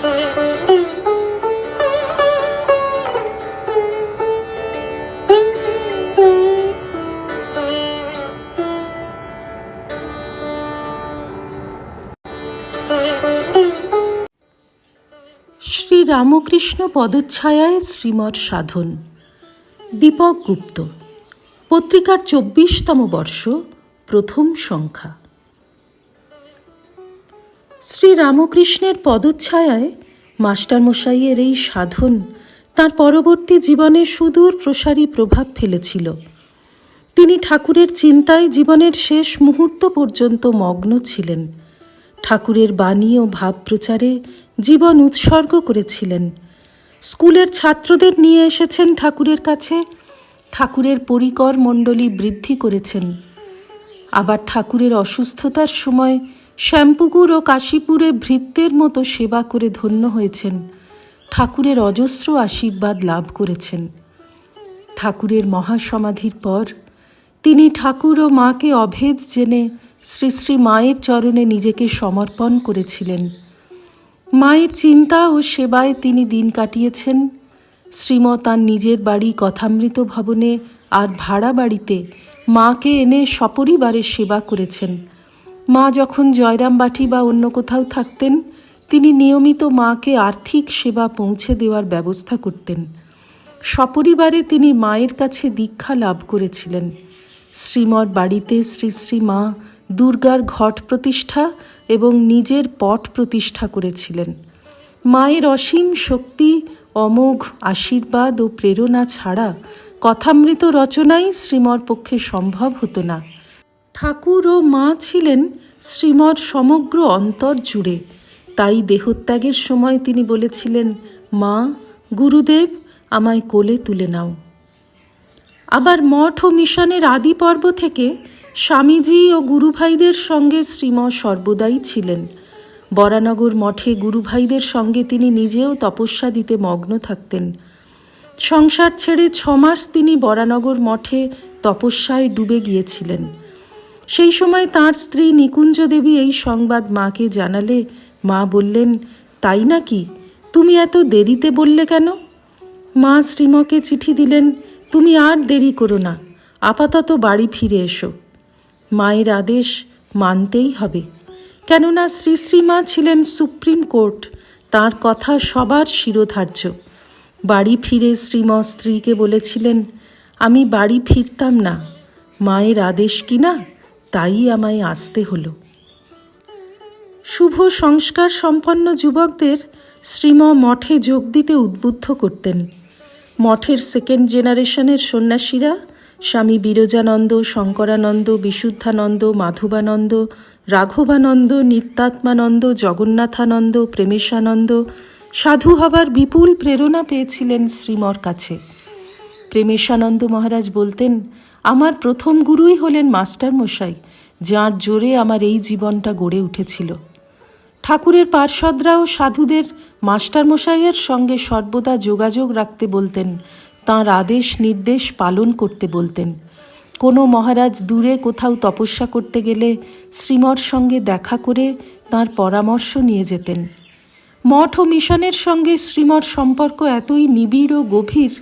শ্রী রামকৃষ্ণ পদচ্ছায়ায় শ্রীমৎ সাধন। দীপক গুপ্ত। পত্রিকার চব্বিশতম বর্ষ প্রথম সংখ্যা। শ্রী রামকৃষ্ণের পদচ্ছায়ায় মাস্টারমশাইয়ের এই সাধন তার পরবর্তী জীবনে সুদূর প্রসারী প্রভাব ফেলেছিল। তিনি ঠাকুরের চিন্তায় জীবনের শেষ মুহূর্ত পর্যন্ত মগ্ন ছিলেন। ঠাকুরের বাণী ও ভাব প্রচারে জীবন উৎসর্গ করেছিলেন। স্কুলের ছাত্রদের নিয়ে এসেছেন ঠাকুরের কাছে। ঠাকুরের পরিকর মণ্ডলী বৃদ্ধি করেছেন। আবার ঠাকুরের অসুস্থতার সময় শ্যামপুকুর ও কাশীপুরে ভৃত্যের মতো সেবা করে ধন্য হয়েছেন। ঠাকুরের অজস্র আশীর্বাদ লাভ করেছেন। ঠাকুরের মহাসমাধির পর তিনি ঠাকুর ও মাকে অভেদ জেনে শ্রী শ্রী মায়ের চরণে নিজেকে সমর্পণ করেছিলেন। মায়ের চিন্তা ও সেবায় তিনি দিন কাটিয়েছেন। শ্রীম তার নিজের বাড়ি কথামৃত ভবনে আর ভাড়া বাড়িতে মাকে এনে সপরিবারে সেবা করেছেন। মা যখন জয়রামবাটি বা অন্য কোথাও থাকতেন, তিনি নিয়মিত মাকে আর্থিক সেবা পৌঁছে দেওয়ার ব্যবস্থা করতেন। সপরিবারে তিনি মায়ের কাছে দীক্ষা লাভ করেছিলেন। শ্রীমর বাড়িতে শ্রী শ্রী মা দুর্গার ঘট প্রতিষ্ঠা এবং নিজের পট প্রতিষ্ঠা করেছিলেন। মায়ের অসীম শক্তি, অমোঘ আশীর্বাদ ও প্রেরণা ছাড়া কথামৃত রচনাই শ্রীমর পক্ষে সম্ভব হতো না। ঠাকুর ও মা ছিলেন শ্রীমর সমগ্র অন্তর জুড়ে। তাই দেহত্যাগের সময় তিনি বলেছিলেন, মা, গুরুদেব, আমায় কোলে তুলে নাও। আবার মঠ ও মিশনের আদি পর্ব থেকে স্বামীজি ও গুরুভাইদের সঙ্গে শ্রীম সর্বদাই ছিলেন। বরানগর মঠে গুরুভাইদের সঙ্গে তিনি নিজেও তপস্যা দিতে মগ্ন থাকতেন। সংসার ছেড়ে ছমাস তিনি বরানগর মঠে তপস্যায় ডুবে গিয়েছিলেন। সেই সময় তার স্ত্রী নিকুঞ্জ দেবী এই সংবাদ মাকে জানালে, মা বললেন, তাই নাকি? তুমি এত দেরিতে বললে কেন? মা শ্রীমকে চিঠি দিলেন, তুমি আর দেরি করো না, আপাতত বাড়ি ফিরে এসো। মায়ের আদেশ মানতেই হবে। কেননা শ্রী শ্রীমা ছিলেন সুপ্রিম কোর্ট, তার কথা সবার শিরোধার্য। বাড়ি ফিরে শ্রীম স্ত্রীকে বলেছিলেন, আমি বাড়ি ফিরতাম না, মায়ের আদেশ কি না? তাই আমায় আসতে হলো। শুভ সংস্কার সম্পন্ন যুবকদের শ্রীম মঠে যোগ দিতে উদ্বুদ্ধ করতেন। মঠের সেকেন্ড জেনারেশনের সন্ন্যাসীরা স্বামী বিরজানন্দ, শঙ্করানন্দ, বিশুদ্ধানন্দ, মাধবানন্দ, রাঘবানন্দ, নিত্যাত্মানন্দ, জগন্নাথানন্দ, প্রেমেশানন্দ সাধু হবার বিপুল প্রেরণা পেয়েছিলেন শ্রীমর কাছে। প্রেমেশানন্দ মহারাজ বলতেন, আমার প্রথম গুরুই হলেন মাস্টার মশাই, যাঁর জোরে আমার এই জীবনটা গড়ে উঠেছিল। ঠাকুরের পার্ষদরাও সাধুদের মাস্টারমশাইয়ের সঙ্গে সর্বদা যোগাযোগ রাখতে বলতেন, তাঁর আদেশ নির্দেশ পালন করতে বলতেন। কোনো মহারাজ দূরে কোথাও তপস্যা করতে গেলে শ্রীমর সঙ্গে দেখা করে তার পরামর্শ নিয়ে যেতেন। মঠ ও মিশনের সঙ্গে শ্রীমর সম্পর্ক এতই নিবিড় ও গভীর,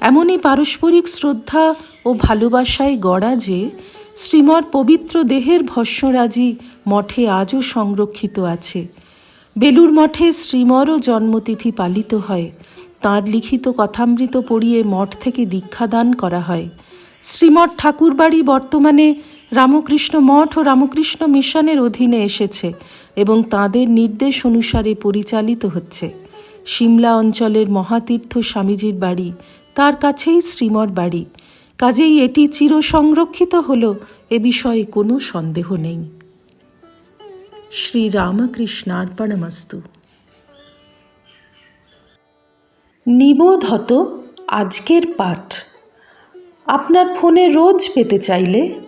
এমনই পারস্পরিক শ্রদ্ধা ও ভালোবাসায় গড়া যে শ্রীমর পবিত্র দেহের ভস্মরাজি মঠে আজও সংরক্ষিত আছে। বেলুর মঠে শ্রীমরও জন্মতিথি পালিত হয়। তাঁর লিখিত কথামৃত পড়িয়ে মঠ থেকে দীক্ষাদান করা হয়। শ্রীমঠ ঠাকুরবাড়ি বর্তমানে রামকৃষ্ণ মঠ ও রামকৃষ্ণ মিশনের অধীনে এসেছে এবং তাঁদের নির্দেশ অনুসারে পরিচালিত হচ্ছে। সিমলা অঞ্চলের মহাতীর্থ স্বামীজির বাড়ি, তার কাছেই শ্রীমর বাড়ি। কাজেই এটি চির সংরক্ষিত হল, এ বিষয়ে কোনো সন্দেহ নেই। শ্রীরামকৃষ্ণার্পণমস্তু। নিবোধ হত আজকের পাঠ। আপনার ফোনে রোজ পেতে চাইলে